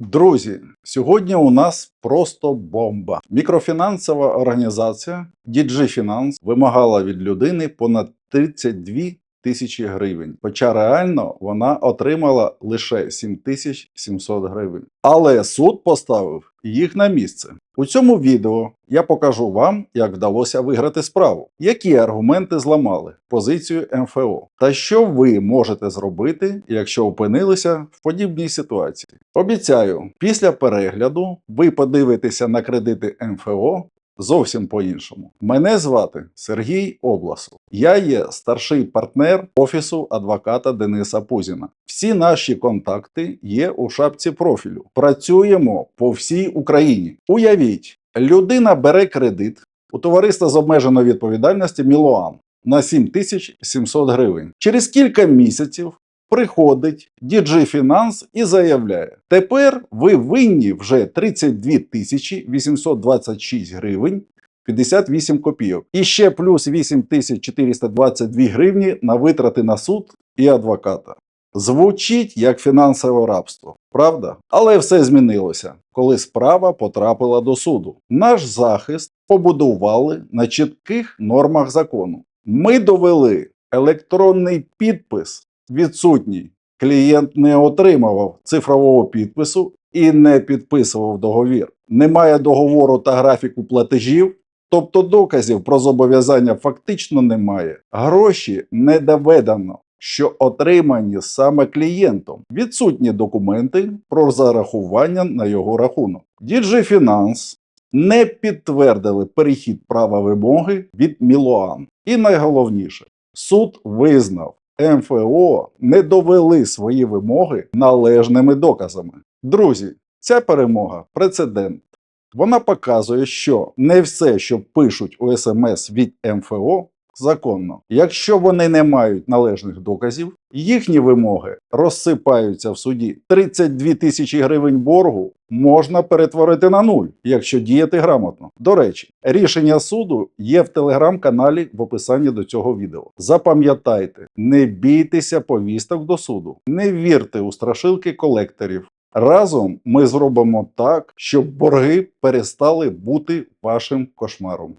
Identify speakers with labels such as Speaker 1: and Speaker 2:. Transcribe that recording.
Speaker 1: Друзі, сьогодні у нас просто бомба. Мікрофінансова організація DG Finance вимагала від людини понад 32 тисячі гривень, хоча реально вона отримала лише 7700 гривень. Але суд поставив їх на місце. У цьому відео я покажу вам, як вдалося виграти справу, які аргументи зламали позицію МФО, та що ви можете зробити, якщо опинилися в подібній ситуації. Обіцяю, після перегляду ви подивитеся на кредити МФО зовсім по-іншому. Мене звати Сергій Обласов. Я є старший партнер офісу адвоката Дениса Пузіна. Всі наші контакти є у шапці профілю. Працюємо по всій Україні. Уявіть, людина бере кредит у товариства з обмеженою відповідальності Мілоан на 7700 гривень. Через кілька місяців приходить DG Finance і заявляє: тепер ви винні вже 32 тисячі 826 гривень 58 копійок. І ще плюс 8422 гривні на витрати на суд і адвоката. Звучить як фінансове рабство, правда? Але все змінилося, коли справа потрапила до суду. Наш захист побудували на чітких нормах закону. Ми довели електронний підпис відсутній. Клієнт не отримував цифрового підпису і не підписував договір. Немає договору та графіку платежів, тобто доказів про зобов'язання фактично немає. Гроші не доведено, що отримані саме клієнтом. Відсутні документи про зарахування на його рахунок. DG Finance не підтвердили перехід права вимоги від Мілоан. І найголовніше, суд визнав, МФО не довели свої вимоги належними доказами. Друзі, ця перемога прецедент. Вона показує, що не все, що пишуть у СМС від МФО, законно. Якщо вони не мають належних доказів, їхні вимоги розсипаються в суді. 32 тисячі гривень боргу можна перетворити на нуль, якщо діяти грамотно. До речі, рішення суду є в телеграм-каналі в описанні до цього відео. Запам'ятайте, не бійтеся повісток до суду, не вірте у страшилки колекторів. Разом ми зробимо так, щоб борги перестали бути вашим кошмаром.